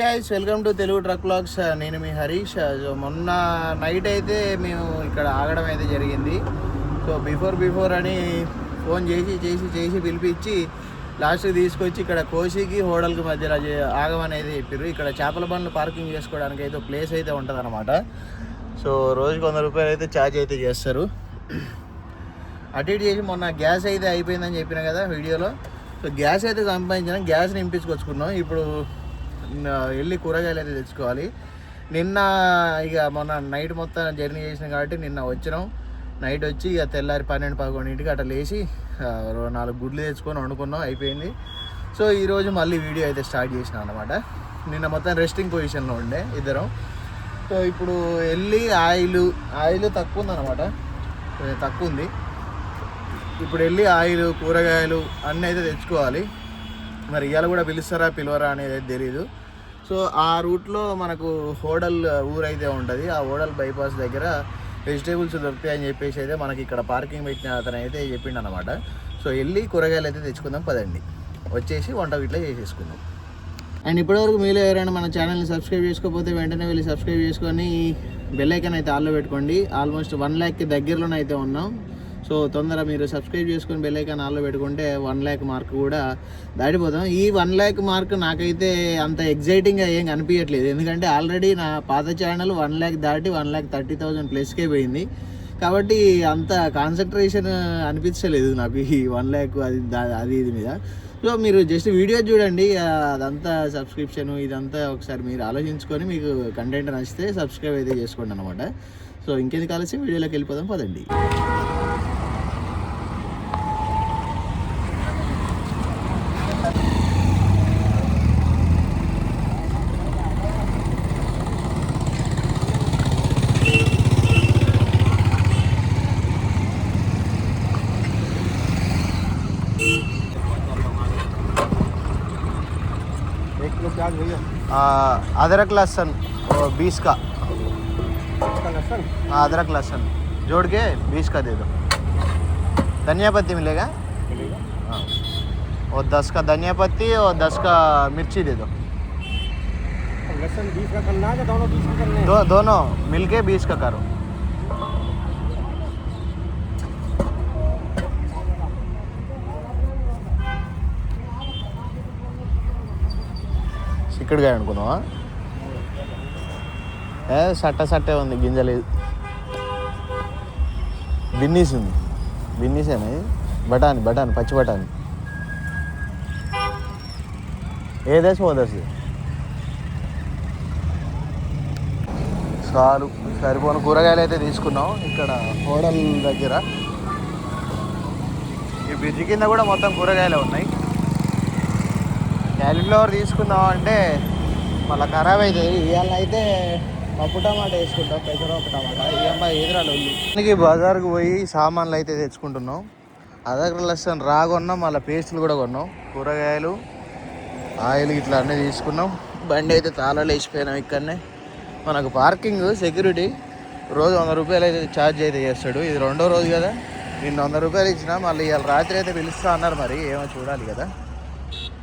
Guys welcome to Telugu truck blogs నేను మీ Harish. Uh, so మొన్న నైట్ అయితే మేము ఇక్కడ ఆగడం అయితే జరిగింది. సో బిఫోర్ బిఫోర్ అని ఫోన్ చేసి చేసి చేసి పిలిపించి లాస్ట్కి తీసుకొచ్చి ఇక్కడ కోసికి హోటల్కి మధ్యలో ఆగమనేది చెప్పారు ఇక్కడ చేపల బండ్లు పార్కింగ్ చేసుకోవడానికి అయితే ప్లేస్ అయితే ఉంటుంది సో రోజుకి వంద రూపాయలు అయితే ఛార్జ్ అయితే చేస్తారు. అటు ఇటు చేసి మొన్న గ్యాస్ అయితే అయిపోయిందని చెప్పిన కదా వీడియోలో. సో గ్యాస్ అయితే సంపాదించిన. గ్యాస్ నింపించుకొచ్చుకున్నాం ఇప్పుడు వెళ్ళి కూరగాయలు అయితే తెచ్చుకోవాలి. నిన్న ఇక మొన్న నైట్ మొత్తం జర్నీ చేసినాం కాబట్టి నిన్న వచ్చినాం. నైట్ వచ్చి ఇక తెల్లారి పన్నెండు పదకొండింటికి అట్లా లేచి నాలుగు గుడ్లు తెచ్చుకొని వండుకున్నాం అయిపోయింది. సో ఈరోజు మళ్ళీ వీడియో అయితే స్టార్ట్ చేసినాం అనమాట నిన్న మొత్తం రెస్టింగ్ పొజిషన్లో ఉండే ఇద్దరం. సో ఇప్పుడు వెళ్ళి ఆయిల్ ఆయిల్ తక్కువ ఉందన్నమాట తక్కువ ఉంది. ఇప్పుడు వెళ్ళి ఆయిల్ కూరగాయలు అన్నీ అయితే తెచ్చుకోవాలి. మరి ఇవాళ కూడా పిలుస్తారా పిలవరా అనేది తెలియదు సో ఆ రూట్లో మనకు హోడల్ ఊరైతే ఉంటుంది. ఆ హోడల్ బైపాస్ దగ్గర వెజిటేబుల్స్ దొరుకుతాయి అని చెప్పేసి అయితే మనకి ఇక్కడ పార్కింగ్ పెట్టిన అతను అయితే చెప్పిండు అనమాట సో వెళ్ళి కూరగాయలు అయితే తెచ్చుకుందాం పదండి. వచ్చేసి వంట ఇట్లా చేసేసుకుందాం. అండ్ ఇప్పటివరకు మీలో ఎవరైనా మన ఛానల్ని సబ్స్క్రైబ్ చేసుకోకపోతే వెంటనే వెళ్ళి సబ్స్క్రైబ్ చేసుకొని బెల్ ఐకాన్ అయితే ఆల్లో పెట్టుకోండి. ఆల్మోస్ట్ వన్ ల్యాక్కి దగ్గరలోనే అయితే ఉన్నాం. సో తొందర మీరు సబ్స్క్రైబ్ చేసుకొని బెల్లైకాన్ ఆల్లో పెట్టుకుంటే వన్ ల్యాక్ మార్క్ కూడా దాటిపోతాం. ఈ వన్ ల్యాక్ మార్క్ నాకైతే అంత ఎగ్జైటింగ్గా ఏం కనిపించట్లేదు ఎందుకంటే ఆల్రెడీ నా పాత ఛానల్ వన్ ల్యాక్ దాటి వన్ ల్యాక్ థర్టీ థౌజండ్ ప్లస్కే పోయింది. కాబట్టి అంత కాన్సన్ట్రేషన్ అనిపించలేదు నాకు ఈ వన్ ల్యాక్ అది అది ఇది మీద. సో మీరు జస్ట్ వీడియో చూడండి. అదంతా సబ్స్క్రిప్షన్ ఇదంతా ఒకసారి మీరు ఆలోచించుకొని మీకు కంటెంట్ నచ్చితే సబ్స్క్రైబ్ అయితే చేసుకోండి అనమాట సో ఇంకెందుకు కలిసి వీడియోలోకి వెళ్ళిపోదాం పదండి. अदरक लहसन और बीस का। लहसन? हाँ अदरक लहसन। जोड़ के बीस का दे दो। धनिया पत्ती मिलेगा? हाँ। और दस का धनिया पत्ती और दस का मिर्ची दे दो। लहसन बीस का करना है दोनों बीस का करना है? दो दोनों मिलके बीस का करो। చిక్కుడుగా అనుకుందామా? ఏ సట్ట సట్టే ఉంది గింజలేదు బిన్నీస్ ఉంది బిన్నీసేనా ఇది? బఠానీ బఠానీ పచ్చి బఠానీ. ఏదేసి ఓదేసి చాలు సరిపోను. కూరగాయలు అయితే తీసుకున్నాం ఇక్కడ హోటల్ దగ్గర. ఈ బ్రిడ్జ్ కింద కూడా మొత్తం కూరగాయలు ఉన్నాయి. క్యాలీఫ్లవర్ తీసుకుందాం అంటే మళ్ళీ ఖరాబ్ అవుతుంది. ఇవాళ అయితే పప్పు టమాటా వేసుకుంటాం పెసరపప్పు టమాటా. ఈ ఎదురాలు ఉంది. బజార్కి పోయి సామాన్లు అయితే తెచ్చుకుంటున్నాం. అదర్ లెసన్ రా కొన్నాం మళ్ళీ పేస్టులు కూడా కొన్నాం. కూరగాయలు ఆయిల్ ఇట్లా అన్నీ తీసుకున్నాం. బండి అయితే తాళాలు వేసిపోయినాం ఇక్కడనే. మనకు పార్కింగ్ సెక్యూరిటీ. రోజు వంద రూపాయలు అయితే ఛార్జ్ అయితే చేస్తాడు. ఇది రెండో రోజు కదా. నిన్న వంద రూపాయలు ఇచ్చిన మళ్ళీ ఇవాళ రాత్రి అయితే పిలుస్తా అన్నారు మరి. ఏమో చూడాలి కదా.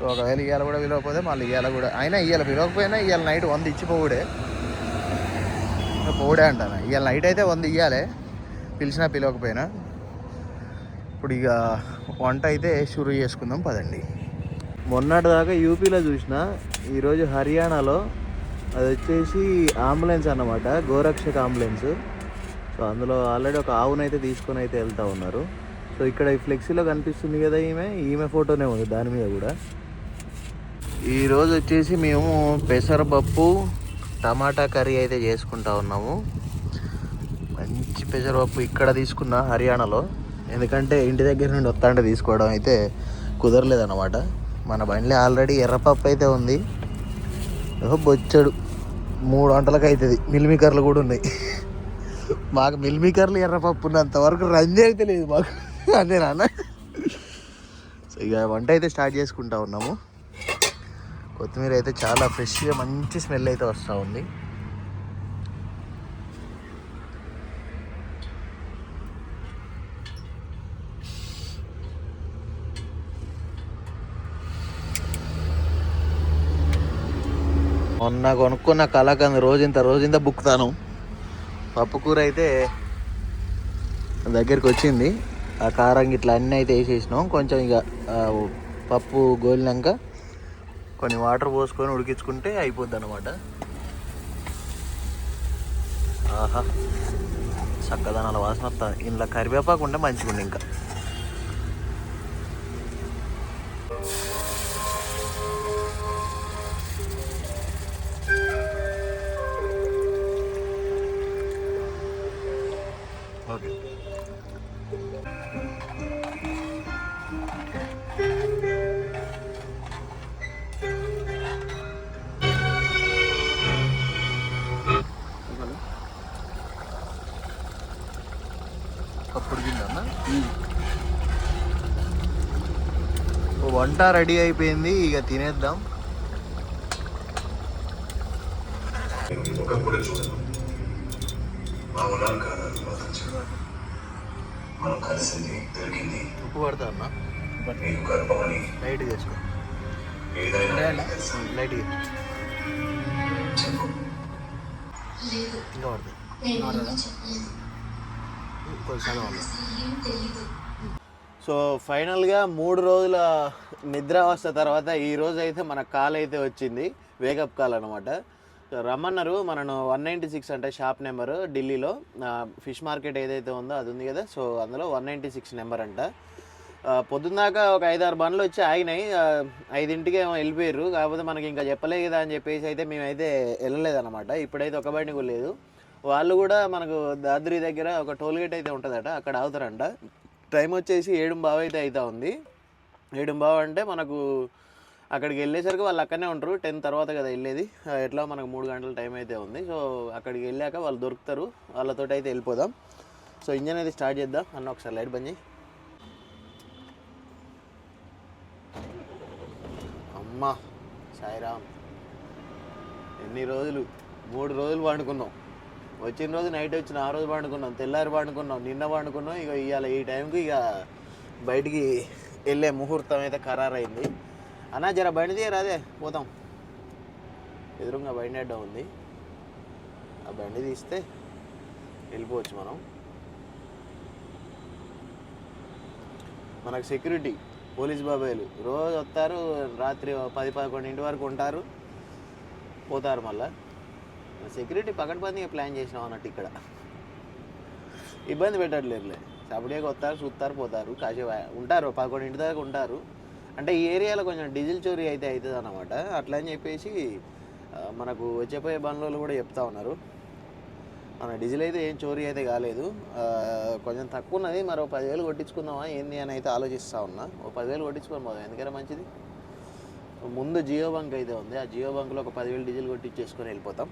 ఒకవేళ ఇవాళ కూడా పిలవకపోతే మళ్ళీ ఇవాళ కూడా. అయినా ఇవాళ పిలవకపోయినా ఇవాళ నైట్ వంద ఇచ్చిపోవుడే. పోడే పోవుడే అంటాను? ఇవాళ నైట్ అయితే వంద ఇవ్వాలి పిలిచినా పిలవకపోయినా. ఇప్పుడు ఇక వంట అయితే షురూ చేసుకుందాం పదండి. మొన్నటి దాకా యూపీలో చూసిన ఈరోజు హర్యానాలో అది వచ్చేసి అంబులెన్స్ అన్నమాట గోరక్షక అంబులెన్స్ సో అందులో ఆల్రెడీ ఒక ఆవునైతే తీసుకొని అయితే వెళ్తా ఉన్నారు. సో ఇక్కడ ఈ ఫ్లెక్సీలో కనిపిస్తుంది కదా ఈమె ఈమె ఫోటోనే ఉంది దాని మీద కూడా. ఈరోజు వచ్చేసి మేము పెసరపప్పు టమాటా కర్రీ అయితే చేసుకుంటా ఉన్నాము. మంచి పెసరపప్పు ఇక్కడ తీసుకున్నా హర్యానాలో. ఎందుకంటే ఇంటి దగ్గర నుండి వస్తాంటే తీసుకోవడం అయితే కుదరలేదన్నమాట. మన బండిలో ఆల్రెడీ ఎర్రపప్పు అయితే ఉంది. బొచ్చడు. మూడు వంటలకు అవుతుంది. మిల్మికర్లు కూడా ఉన్నాయి. మాకు మిల్మికర్లు ఎర్రపప్పు ఉన్నంత వరకు రంజి అయితే లేదు మాకు. అదే నాన్న సో ఇక వంట అయితే స్టార్ట్ చేసుకుంటా ఉన్నాము. కొత్తిమీర అయితే చాలా ఫ్రెష్గా మంచి స్మెల్ అయితే వస్తూ ఉంది. మొన్న కొనుక్కున్న కలాకంది రోజంత రోజింత బుక్కుతాను. పప్పు కూర అయితే దగ్గరికి వచ్చింది. ఆ కారం ఇట్లా అన్నీ అయితే వేసేసినాం. కొంచెం ఇక పప్పు గోలినాక కొన్ని వాటర్ పోసుకొని ఉడికించుకుంటే అయిపోద్ది అనమాట ఆహా చక్కదనాల వాసన వస్తుంది ఇంట్లో కరివేపాకు ఉంటే మంచిగుండి ఇంకా. ఓకే. వంట రెడీ అయిపోయింది ఇక తినేద్దాం. ఉప్పు పడతా అన్న? లైట్ చేసుకో? లైట్ ఇంకా పడుతుంది కొంచెం సో ఫైనల్గా మూడు రోజుల నిద్రావస్థ తర్వాత ఈ రోజు అయితే మన కాల్ అయితే వచ్చింది వేకప్ కాల్ అనమాట రమ్మన్నారు మనను వన్ నైంటీ సిక్స్ అంటే షాప్ నెంబరు ఢిల్లీలో. ఫిష్ మార్కెట్ ఏదైతే ఉందో అది ఉంది కదా సో అందులో వన్ నైంటీ సిక్స్ నెంబర్ అంట పొద్దున్నాకా పొద్దున్నాక ఒక ఐదారు బండ్లు వచ్చి ఆగినాయి. ఐదింటికి ఏమో వెళ్ళిపోయారు కాకపోతే మనకి ఇంకా చెప్పలే కదా అని చెప్పేసి అయితే మేమైతే వెళ్ళలేదన్నమాట. ఇప్పుడైతే ఒక బండి కూడా లేదు. వాళ్ళు కూడా మనకు దాద్రి దగ్గర ఒక టోల్గేట్ అయితే ఉంటుందట అక్కడ ఆగుతారంట. టైం వచ్చేసి ఏడు బావ అయితే అవుతా ఉంది. ఏడు బావ అంటే మనకు అక్కడికి వెళ్ళేసరికి వాళ్ళు అక్కడనే ఉంటారు. టెన్ తర్వాత కదా వెళ్ళేది. ఎట్లా మనకు మూడు గంటల టైం అయితే ఉంది. సో అక్కడికి వెళ్ళాక వాళ్ళు దొరుకుతారు. వాళ్ళతో అయితే వెళ్ళిపోదాం. సో ఇంజన్ అయితే స్టార్ట్ చేద్దాం. అన్న ఒకసారి లైట్ బంద్ చేయి. అమ్మా సాయిరామ్ ఎన్ని రోజులు? మూడు రోజులు పండుకున్నాం. వచ్చిన రోజు నైట్ వచ్చిన ఆ రోజు పండుకున్నాం తెల్లారి పండుకున్నాం నిన్న పండుకున్నాం ఇక ఇవాళ ఈ టైంకి ఇక బయటికి వెళ్ళే ముహూర్తం అయితే ఖరారైంది. అన్నా జర బండి తీయరాదే పోతాం ఎదురుగా బండి అడ్డం ఉంది. ఆ బండి తీస్తే వెళ్ళిపోవచ్చు మనం. మనకు సెక్యూరిటీ పోలీస్ బాబాయిలు. రోజు వస్తారు రాత్రి పది పదకొండింటి వరకు ఉంటారు పోతారు మళ్ళీ. సెక్యూరిటీ పకడ్బందీగా ప్లాన్ చేసినాం అన్నట్టు ఇక్కడ. ఇబ్బంది పెట్టట్లేదులే. అప్పుడే వస్తారు చూస్తారు పోతారు. కాసేపు ఉంటారు పదకొండింటి దాకా ఉంటారు. అంటే ఈ ఏరియాలో కొంచెం డీజిల్ చోరీ అయితే అవుతుంది అన్నమాట. అట్లా అని చెప్పేసి మనకు వచ్చేపోయే బండ్లు కూడా చెప్తా ఉన్నారు. మన డీజిల్ అయితే ఏం చోరీ అయితే కాలేదు. కొంచెం తక్కువ ఉన్నది. మరో పదివేలు కొట్టించుకుందామా ఏంది అని అయితే ఆలోచిస్తూ ఉన్నా. ఓ పదివేలు కొట్టించుకొని పోదాం. ఎందుకంటే మంచిది. ముందు జియో బంక్ అయితే ఉంది. ఆ జియో బంక్లో ఒక పదివేలు డీజిల్ కొట్టించేసుకొని వెళ్ళిపోతాం.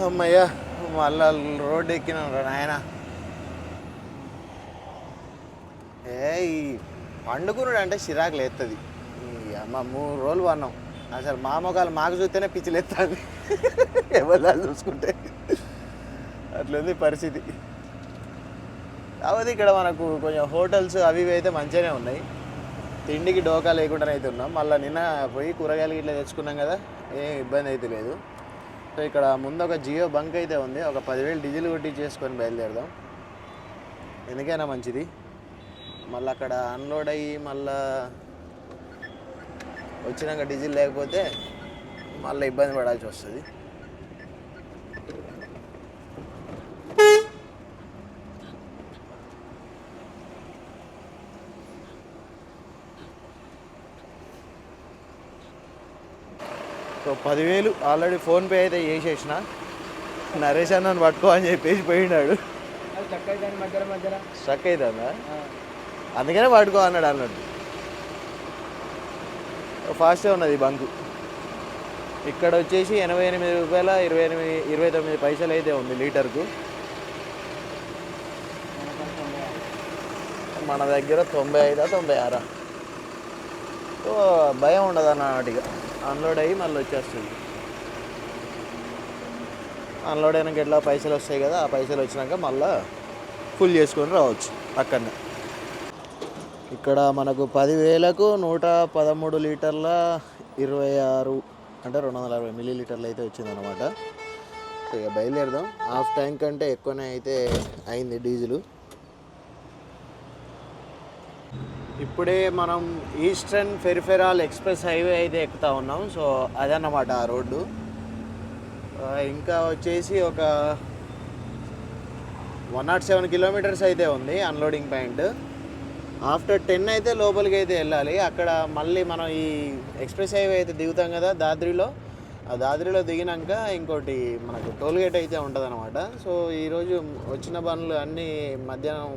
అమ్మయ్యా మళ్ళా రోడ్డు ఎక్కినాం రా నాయన. ఏ ఈ పండుకున్నాడు అంటే చిరాకు లేస్తుంది అమ్మ మూడు రోజులు పన్నాం. అసలు మా మొగాలు మాకు చూస్తేనే పిచ్చిలేస్తుంది ఎవరు చూసుకుంటే. అట్లుంది పరిస్థితి. కాకపోతే ఇక్కడ మనకు కొంచెం హోటల్స్ అవి ఇవి అయితే మంచిగానే ఉన్నాయి. తిండికి డోకా లేకుండానే అయితే ఉన్నాం. మళ్ళీ నిన్న పోయి కూరగాయలు ఇట్లా తెచ్చుకున్నాం కదా. ఏం ఇబ్బంది అయితే లేదు. సో ఇక్కడ ముందు ఒక జియో బంక్ అయితే ఉంది. ఒక పదివేలు డీజిల్ కొట్టి చేసుకొని బయలుదేరదాం. ఎందుకైనా మంచిది. మళ్ళీ అక్కడ అన్లోడ్ అయ్యి మళ్ళా వచ్చినాక డీజిల్ లేకపోతే మళ్ళీ ఇబ్బంది పడాల్సి వస్తుంది. సో పదివేలు ఆల్రెడీ ఫోన్పే అయితే చేసేసిన. నరేష్ అన్నని పట్టుకో అని చెప్పేసి పోయినాడు. స్ట్రక్ అవుతుందా? అందుకనే పట్టుకో అన్నాడు అన్నట్టు ఫాస్టే ఉన్నది బంకు. ఇక్కడ వచ్చేసి ఎనభై ఎనిమిది రూపాయల ఇరవై ఎనిమిది ఇరవై తొమ్మిది పైసలు అయితే ఉంది లీటర్కు. మన దగ్గర తొంభై ఐదా తొంభై ఆరా? సో భయం ఉండదు అన్నమాట ఇక అన్లోడ్ అయ్యి మళ్ళీ వచ్చేస్తుంది. అన్లోడ్ అయినాక ఎట్లా పైసలు వస్తాయి కదా ఆ పైసలు వచ్చినాక మళ్ళీ ఫుల్ చేసుకొని రావచ్చు అక్కడనే ఇక్కడ మనకు పదివేలకు నూట పదమూడు లీటర్ల ఇరవై ఆరు అంటే రెండు వందల అరవై మిల్లీ లీటర్లు అయితే వచ్చిందనమాట ఇక బయలుదేరదాం. హాఫ్ ట్యాంక్ కంటే ఎక్కువనే అయితే అయింది డీజిల్. ఇప్పుడే మనం ఈస్టర్న్ ఫెరిఫెరాల్ ఎక్స్ప్రెస్ హైవే అయితే ఎక్కుతా ఉన్నాం. సో అదన్నమాట ఆ రోడ్డు. ఇంకా వచ్చేసి ఒక వన్ నాట్ సెవెన్ కిలోమీటర్స్ అయితే ఉంది అన్లోడింగ్ పాయింట్. ఆఫ్టర్ టెన్ అయితే లోపలికి అయితే వెళ్ళాలి. అక్కడ మళ్ళీ మనం ఈ ఎక్స్ప్రెస్ హైవే అయితే దిగుతాం కదా దాద్రిలో. ఆ దాద్రిలో దిగినాక ఇంకోటి మనకు టోల్గేట్ అయితే ఉంటుంది అనమాట సో ఈరోజు వచ్చిన పనులు అన్నీ మధ్యాహ్నం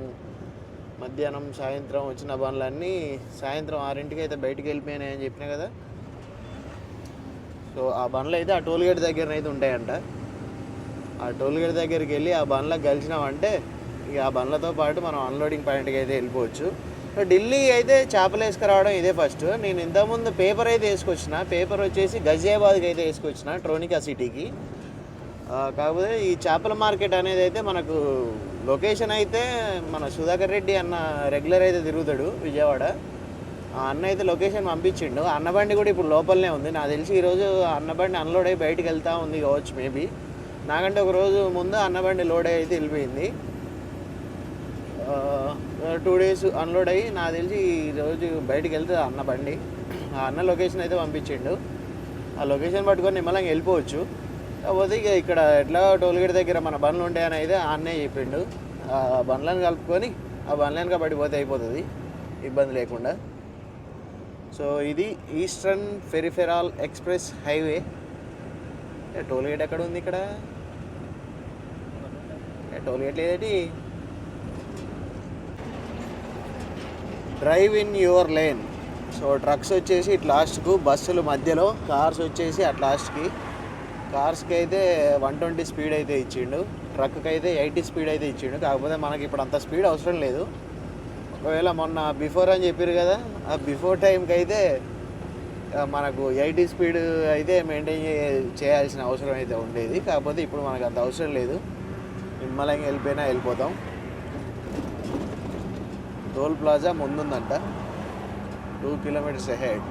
మధ్యాహ్నం సాయంత్రం వచ్చిన బండ్లన్నీ సాయంత్రం ఆరింటికి అయితే బయటికి వెళ్ళిపోయినాయి అని చెప్పినా కదా. సో ఆ బండ్లు అయితే ఆ టోల్గేట్ దగ్గర అయితే ఉంటాయంట. ఆ టోల్గేట్ దగ్గరికి వెళ్ళి ఆ బండ్లకు కలిసినామంటే ఇక ఆ బండ్లతో పాటు మనం అన్లోడింగ్ పాయింట్కి అయితే వెళ్ళిపోవచ్చు. సో ఢిల్లీ అయితే చేపలు వేసుకురావడం ఇదే ఫస్ట్. నేను ఇంతకుముందు పేపర్ అయితే వేసుకొచ్చిన పేపర్ వచ్చేసి గజియాబాద్కి అయితే వేసుకొచ్చిన ట్రోనికా సిటీకి. కాకపోతే ఈ చేపల మార్కెట్ అనేది అయితే మనకు లొకేషన్ అయితే మన సుధాకర్ రెడ్డి అన్న రెగ్యులర్ అయితే తిరుగుతాడు విజయవాడ. ఆ అన్న అయితే లొకేషన్ పంపించిండు. అన్నబండి కూడా ఇప్పుడు లోపలనే ఉంది. నాకు తెలిసి ఈరోజు అన్న బండి అన్లోడ్ అయ్యి బయటకు వెళ్తూ ఉంది కావచ్చు మేబీ నాకంటే ఒక రోజు ముందు అన్నబండి లోడ్ అయ్యి అయితే వెళ్ళిపోయింది. టూ డేస్ అన్లోడ్ అయ్యి నాకు తెలిసి ఈరోజు బయటికి వెళ్తుంది అన్న బండి. ఆ అన్న లొకేషన్ అయితే పంపించిండు. ఆ లొకేషన్ పట్టుకొని నిమ్మలంగా వెళ్ళిపోవచ్చు. పోతే ఇక ఇక్కడ ఎట్లా టోల్గేట్ దగ్గర మన బండ్లు ఉంటాయని అయితే అన్నే చెప్పిండు. ఆ బండ్లను కలుపుకొని ఆ బండ్లను పడిపోతే అయిపోతుంది ఇబ్బంది లేకుండా. సో ఇది eastern peripheral express highway tollgate ఎక్కడ ఉంది ఇక్కడ? Tollgate లేదేటి? Drive in your lane so trucks వచ్చేసి ఇట్ లాస్ట్కు బస్సులు మధ్యలో కార్స్ వచ్చేసి అట్ లాస్ట్కి కార్స్కి అయితే వన్ ట్వంటీ స్పీడ్ అయితే ఇచ్చిండు ట్రక్కి అయితే ఎయిటీ స్పీడ్ అయితే ఇచ్చిండు. కాకపోతే మనకి ఇప్పుడు అంత స్పీడ్ అవసరం లేదు. ఒకవేళ మొన్న బిఫోర్ అని చెప్పారు కదా ఆ బిఫోర్ టైంకి అయితే మనకు ఎయిటీ స్పీడ్ అయితే మెయింటైన్ చేయాల్సిన అవసరం అయితే ఉండేది. కాకపోతే ఇప్పుడు మనకు అంత అవసరం లేదు. నిమ్మలంగా వెళ్ళిపోయినా వెళ్ళిపోతాం. టోల్ ప్లాజా ముందుందంట. టూ కిలోమీటర్స్ హెడ్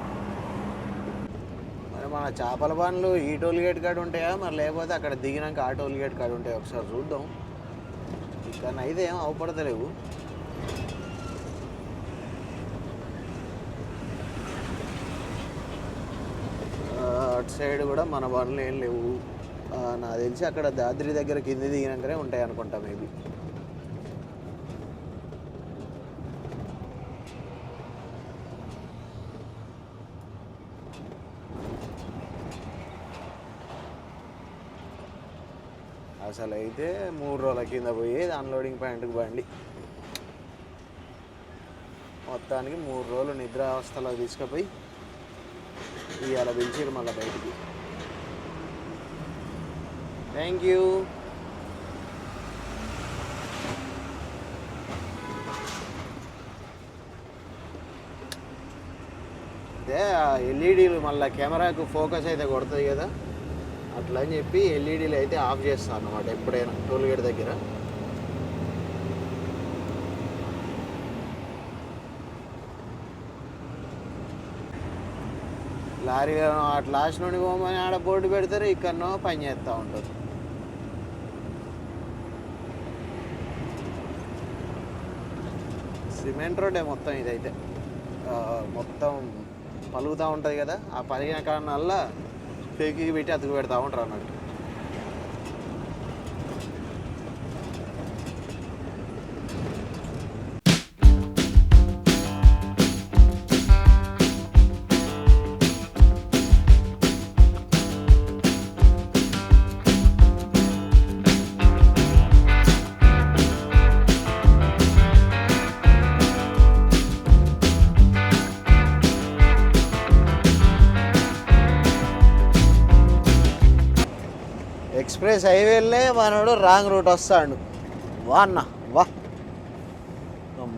మన చేపల బండ్లు ఈ టోల్ గేట్ కాడ ఉంటాయా? మరి లేకపోతే అక్కడ దిగినాక ఆ టోల్ గేట్ కాడ ఉంటాయా? ఒకసారి చూద్దాం. ఇక్కడ అయితే ఏం అవపడతలేవు. అటు సైడ్ కూడా మన బండ్లు ఏం లేవు. నాకు తెలిసి అక్కడ దాద్రి దగ్గర కింది దిగినాకనే ఉంటాయి అనుకుంటా మేబీ. అసలు అయితే మూడు రోజుల కింద పోయి అన్లోడింగ్ పాయింట్కి బండి మొత్తానికి మూడు రోజులు నిద్ర అవస్థలో తీసుకుపోయి ఇవాళ పిలిచారు మళ్ళీ బయటికి. థ్యాంక్ యూ అదే ఎల్ఈడీలు మళ్ళీ కెమెరాకు ఫోకస్ అయితే కొడుతుంది కదా. అట్లా అని చెప్పి ఎల్ఈడీలు అయితే ఆఫ్ చేస్తాను అనమాట ఎప్పుడైనా టోల్ గేట్ దగ్గర. లారీ అటు లాస్ట్ నుండి పోమని ఆడ బోర్డు పెడతారు ఇక్కడనో పని చేస్తూ ఉంటారు. సిమెంట్ రోడ్డే మొత్తం ఇదైతే. మొత్తం పలుగుతూ ఉంటుంది కదా ఆ పలిగిన కారణాల ఫేక్ పెట్టి అతుకు పెడతా ఉంటారు అన్నట్టు. ఎక్స్ప్రెస్ హైవేలే మనోడు రాంగ్ రూట్ వస్తాడు. వా అన్న వా.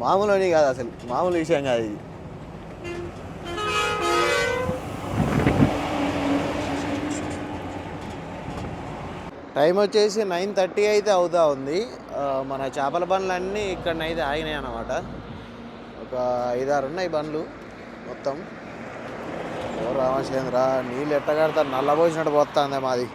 మామూలు కాదు అసలు మామూలు విషయం కాదు ఇది. టైం వచ్చేసి నైన్ థర్టీ అయితే అవుతా ఉంది. మన చేపల బండ్లన్నీ ఇక్కడనైతే ఆగినాయి అన్నమాట. ఒక ఐదారు ఉన్నాయి బండ్లు మొత్తం. ఓ రామచంద్ర నీళ్ళు ఎట్టగడతారు? నల్లబోసినట్టు పోతుంది మాది.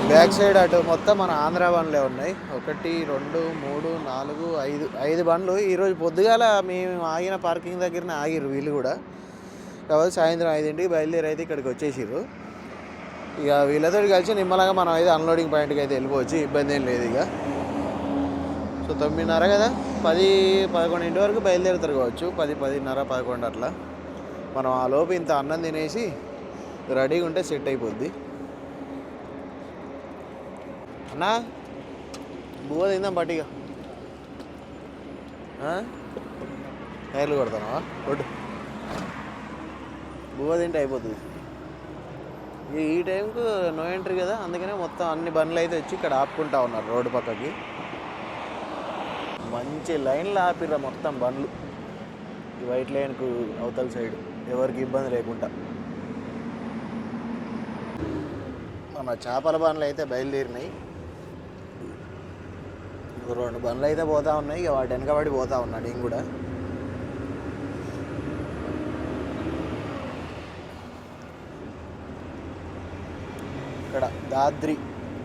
బ్యాక్ సైడ్ అటు మొత్తం మన ఆంధ్ర బండ్లే ఉన్నాయి. ఒకటి రెండు మూడు నాలుగు ఐదు ఐదు బండ్లు. ఈరోజు పొద్దుగాల మేము ఆగిన పార్కింగ్ దగ్గరనే ఆగిరు వీళ్ళు కూడా. కాబట్టి సాయంత్రం ఐదింటికి బయలుదేరి అయితే ఇక్కడికి వచ్చేసారు ఇక వీళ్ళతో కలిసి నిమ్మలంగా మనం అయితే అన్లోడింగ్ పాయింట్కి అయితే వెళ్ళిపోవచ్చు. ఇబ్బంది ఏం లేదు ఇక. సో తొమ్మిదిన్నర కదా? పది పదకొండింటి వరకు బయలుదేరుతారు కావచ్చు. పది పదిన్నర పదకొండు అట్లా. మనం ఆ లోపు ఇంత అన్నం తినేసి రెడీగా ఉంటే సెట్ అయిపోద్ది. అన్నా బువ్వ తిందాం పట్టిగా టైర్లు కొడతానా కొట్టు. బువ్వ తింటే అయిపోతుంది. ఈ- టైంకు నో ఎంట్రీ కదా అందుకనే మొత్తం అన్ని బండ్లు అయితే వచ్చి ఇక్కడ ఆపుకుంటా ఉన్నారు రోడ్డు పక్కకి. మంచి లైన్లో ఆపిర్రా మొత్తం బండ్లు. ఈ వైట్ లైన్కు అవతల సైడ్. ఎవరికి ఇబ్బంది లేకుండా. మన చేపల బండ్లు అయితే బయలుదేరినాయి. రెండు బండ్లు అయితే పోతా ఉన్నాయి. ఇక వాటి వెనకబడి పోతా ఉన్నాడు నేను కూడా. ఇక్కడ దాద్రి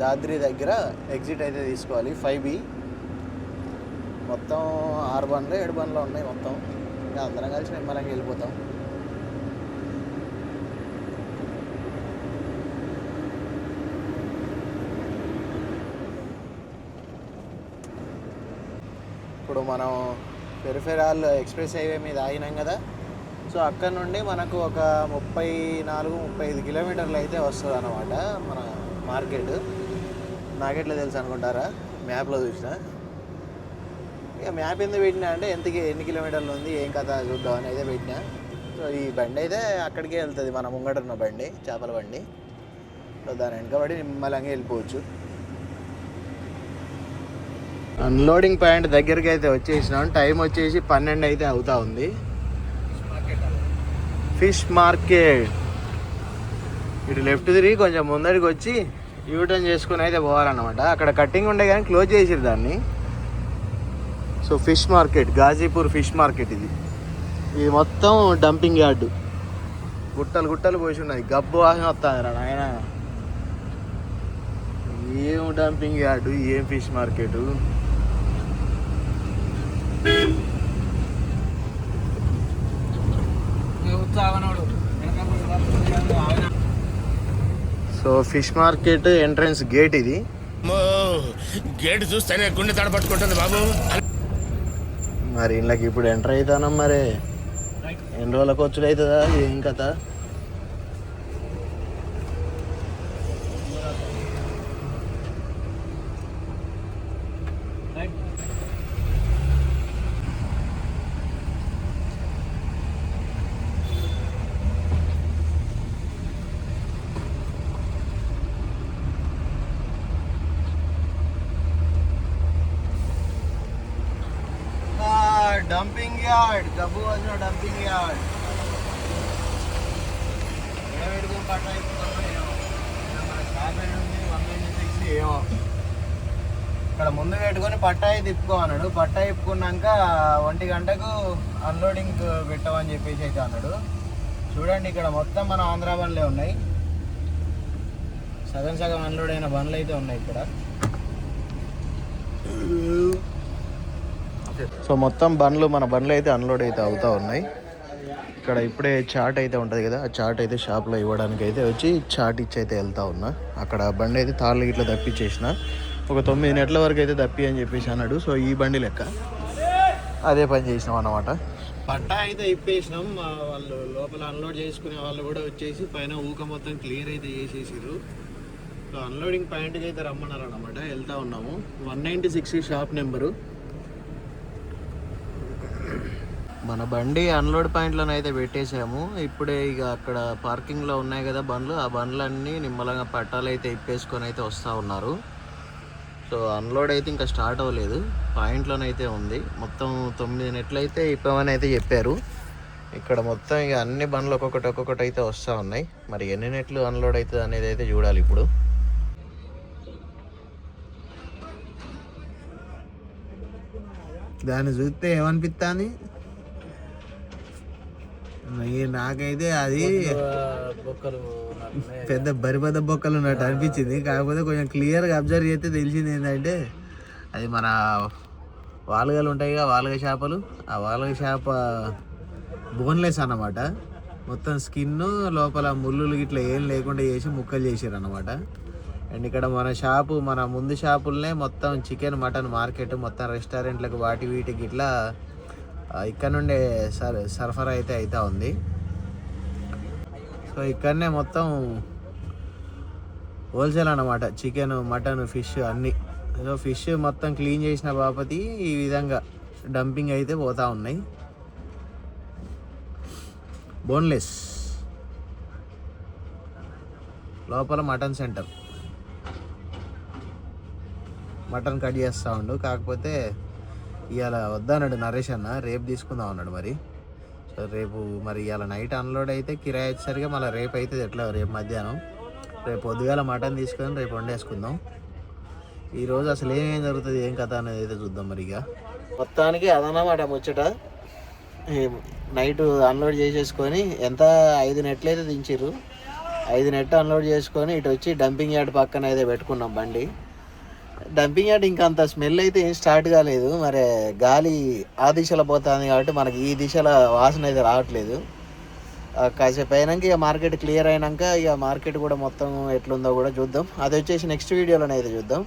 దాద్రి దగ్గర ఎగ్జిట్ అయితే తీసుకోవాలి. ఫైవ్ బి మొత్తం ఆరు బండ్లు ఏడు బండ్లు ఉన్నాయి మొత్తం. ఇంకా అందరం కలిసి నిమ్మలంగా వెళ్ళిపోతాం. ఇప్పుడు మనం పెరిఫెరాల్ ఎక్స్ప్రెస్ హైవే మీద ఆగినాం కదా. సో అక్కడ నుండి మనకు ఒక ముప్పై నాలుగు ముప్పై ఐదు కిలోమీటర్లు అయితే వస్తుంది అనమాట మన మార్కెట్. నాకెట్లా తెలుసు అనుకుంటారా? మ్యాప్లో చూసిన. ఇక మ్యాప్ ఎందుకు పెట్టినా అంటే ఎంత ఎన్ని కిలోమీటర్లు ఉంది ఏం కథ చూద్దాం అని అయితే పెట్టినా. సో ఈ బండి అయితే అక్కడికే వెళ్తుంది మన ముంగట ఉన్న బండి చేపల బండి. సో దాని వెనకబడి నిమ్మలంగా వెళ్ళిపోవచ్చు. అన్లోడింగ్ పాయింట్ దగ్గరికి అయితే వచ్చేసినాం. టైం వచ్చేసి పన్నెండు అయితే అవుతా ఉంది. ఫిష్ మార్కెట్ ఇటు లెఫ్ట్ తిరిగి కొంచెం ముందరికి వచ్చి యూటర్న్ చేసుకుని అయితే పోవాలన్నమాట. అక్కడ కట్టింగ్ ఉండే కానీ క్లోజ్ చేసిరు దాన్ని. So fish market Ghazipur fish market ఇది. ఇది మొత్తం డంపింగ్ యార్డు గుట్టలు గుట్టలు పోసి ఉన్నది గబ్బు వాసన వస్తుంది రా నాయన. ఏం డంపింగ్ యార్డు ఏం fish market so fish market entrance gate ఇది. గేట్ చూస్తేనే గుండె తడపట్టుకుంటుంది బాబు. మరి ఇంట్లోకి ఇప్పుడు ఎంటర్ అవుతానం మరి? ఎన్ని రోజులకు వచ్చుడు అవుతుందా ఏం కథ డంపింగ్ యార్డ్ గబ్బు వచ్చిన డంపింగ్ యార్డ్ ఏమో ఇక్కడ ముందు పెట్టుకొని పట్టాయి తిప్పుకో అన్నాడు. పట్టాయి తిప్పుకున్నాక ఒంటి గంటకు అన్లోడింగ్ పెట్టమని చెప్పేసి అయితే అన్నాడు. చూడండి ఇక్కడ మొత్తం మన ఆంధ్ర బండ్లే ఉన్నాయి. సగం సగం అన్లోడ్ అయిన బండ్లు అయితే ఉన్నాయి ఇక్కడ. సో మొత్తం బండ్లు మన బండ్లు అయితే అన్లోడ్ అయితే అవుతా ఉన్నాయి. ఇక్కడ ఇప్పుడే చాట్ అయితే ఉంటుంది కదా. ఆ చాట్ అయితే షాప్లో ఇవ్వడానికి అయితే వచ్చి చాట్ ఇచ్చి అయితే వెళ్తా ఉన్నా. అక్కడ బండి అయితే తాళ్ళు ఇట్లా తప్పించేసిన. ఒక తొమ్మిది నెట్ల వరకు అయితే తప్పి అని చెప్పేసి అన్నాడు. సో ఈ బండి లెక్క. అదే పని చేసినాం అన్నమాట. పట్టా అయితే ఇప్పేసినాం. వాళ్ళు లోపల అన్లోడ్ చేసుకునే వాళ్ళు కూడా వచ్చేసి పైన ఊక మొత్తం క్లియర్ అయితే చేసేసారు సో అన్లోడింగ్ పాయింట్కి అయితే రమ్మన్నారు అనమాట వెళ్తా ఉన్నాము. One ninety six shop number మన బండి అన్లోడ్ పాయింట్లను అయితే పెట్టేసాము ఇప్పుడే ఇక అక్కడ పార్కింగ్లో ఉన్నాయి కదా బండ్లు. ఆ బండ్లన్నీ నిమ్మలంగా పట్టాలు అయితే ఇప్పేసుకొని అయితే వస్తూ ఉన్నారు. సో అన్లోడ్ అయితే ఇంకా స్టార్ట్ అవ్వలేదు. పాయింట్లోనైతే ఉంది. మొత్తం తొమ్మిది నెట్లు అయితే ఇప్పమని అయితే చెప్పారు. ఇక్కడ మొత్తం ఇక అన్ని బండ్లు ఒక్కొక్కటి ఒక్కొక్కటి అయితే వస్తూ ఉన్నాయి. మరి ఎన్ని నెట్లు అన్లోడ్ అవుతుంది అనేది అయితే చూడాలి ఇప్పుడు. దాన్ని చూస్తే ఏమనిపిస్తుంది? నాకైతే అది బొక్కలు పెద్ద బరిబద్ద బొక్కలు ఉన్నట్టు అనిపించింది. కాకపోతే కొంచెం క్లియర్గా అబ్జర్వ్ చేస్తే తెలిసింది ఏంటంటే అది మన వాలుగలు ఉంటాయి కదా వాలుగ చేపలు. ఆ వాలుగ చేప బోన్లెస్ అన్నమాట. మొత్తం స్కిన్ లోపల ముళ్ళులు ఇట్లా ఏం లేకుండా చేసి ముక్కలు చేసారు అన్నమాట అండ్ ఇక్కడ మన షాపు మన ముందు షాపులనే మొత్తం చికెన్ మటన్ మార్కెట్ మొత్తం రెస్టారెంట్లకు వాటి వీటికి ఇట్లా ఇక్కడ నుండే సర్ సరఫరా అయితే అవుతూ ఉంది. సో ఇక్కడనే మొత్తం హోల్సేల్ అన్నమాట. చికెన్ మటన్ ఫిష్ అన్నీ. సో ఫిష్ మొత్తం క్లీన్ చేసిన బాపతి ఈ విధంగా డంపింగ్ అయితే పోతూ ఉన్నాయి. బోన్లెస్. లోపల మటన్ సెంటర్. మటన్ కట్ చేస్తూ ఉండు. కాకపోతే ఇవాళ వద్దన్నాడు నరేష్ అన్న. రేపు తీసుకుందాం అన్నాడు మరి. సో రేపు మరి ఇవాళ నైట్ అన్లోడ్ అయితే కిరాయి వచ్చేసరిగా మళ్ళీ రేపు అయితే ఎట్లా? రేపు మధ్యాహ్నం. రేపు పొద్దుగాల మటన్ తీసుకొని రేపు వండేసుకుందాం. ఈరోజు అసలు ఏమేం జరుగుతుంది ఏం కథ అనేది అయితే చూద్దాం మరి ఇక. మొత్తానికి అదనమాట ముచ్చట. నైట్ అన్లోడ్ చేసేసుకొని ఎంత? ఐదు నెట్లు అయితే దించారు ఐదు నెట్ అన్లోడ్ చేసుకొని ఇటు వచ్చి డంపింగ్ యార్డ్ పక్కన అయితే పెట్టుకున్నాం బండి. డంపింగ్ యార్డ్ ఇంకా అంత స్మెల్ అయితే ఏం స్టార్ట్ కాలేదు. మరి గాలి ఆ దిశలో పోతుంది కాబట్టి మనకి ఈ దిశలో వాసన అయితే రావట్లేదు. కాసేపు అయినాక ఇక మార్కెట్ క్లియర్ అయినాక ఇక మార్కెట్ కూడా మొత్తం ఎట్లుందో కూడా చూద్దాం. అది వచ్చేసి నెక్స్ట్ వీడియోలోనే అయితే చూద్దాం.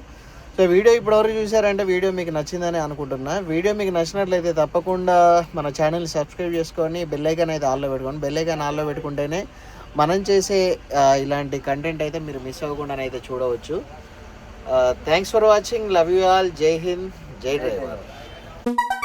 సో వీడియో ఇప్పటివరకు చూసారంటే వీడియో మీకు నచ్చిందని అనుకుంటున్నా. వీడియో మీకు నచ్చినట్లయితే తప్పకుండా మన ఛానల్ సబ్స్క్రైబ్ చేసుకొని బెల్లైకాన్ అయితే ఆల్లో పెట్టుకోండి. బెల్లైకాన్ ఆల్లో పెట్టుకుంటేనే మనం చేసే ఇలాంటి కంటెంట్ అయితే మీరు మిస్ అవ్వకుండా అయితే చూడవచ్చు. Thanks for watching love you all Jai Hind Jai driver